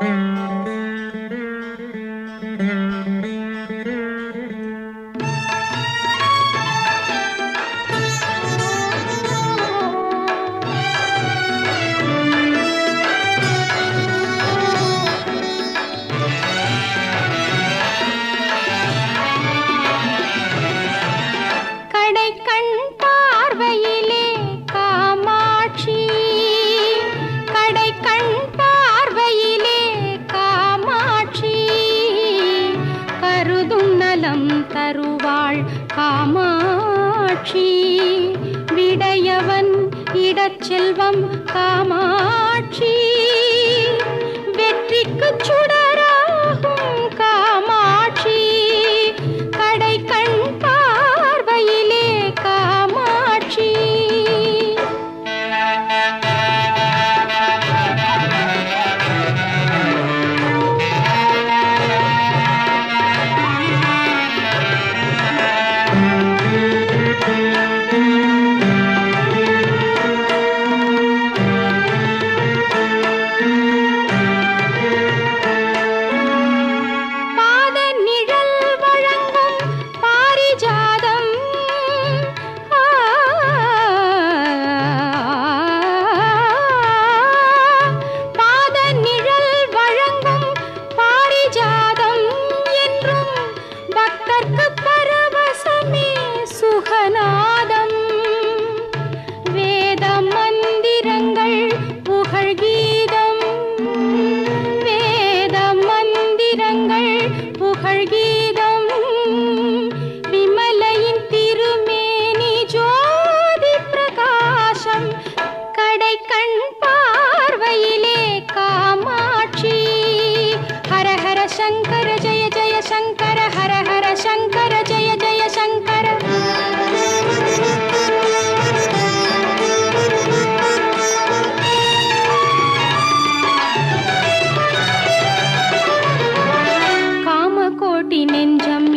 கடை காமாட்சி விடையவன் இடச்செல்வம் காமாட்சி.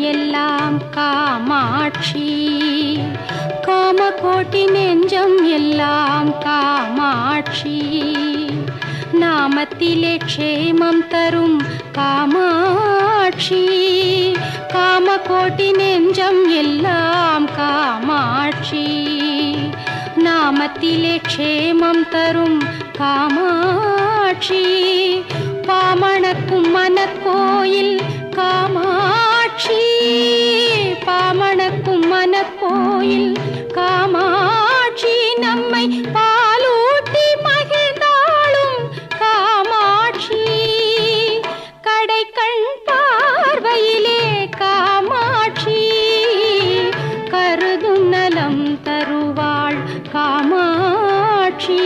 எல்லாம் காமாட்சி. காமகோட்டி நெஞ்சம் எல்லாம் காமாட்சி. நாமத்திலே க்ஷேமம் தரும் காமாட்சி. காமகோட்டி நெஞ்சம் எல்லாம் காமாட்சி. நாமத்திலே க்ஷேமம் தரும் காமாட்சி. பாமணக்கும் மனக்கோயில் காமா கோயில் காமாட்சி நம்மை பாலூட்டி மகிழ்ந்தாலும் காமாட்சி கடை கண் பார்வையிலே காமாட்சி கருதும் நலம் தருவாள் காமாட்சி.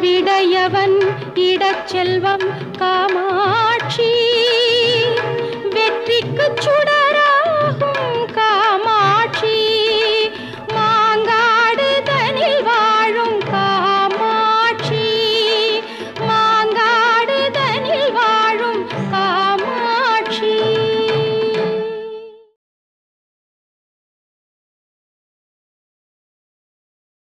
விடையவன் இடச்செல்வம் காமாட்சி.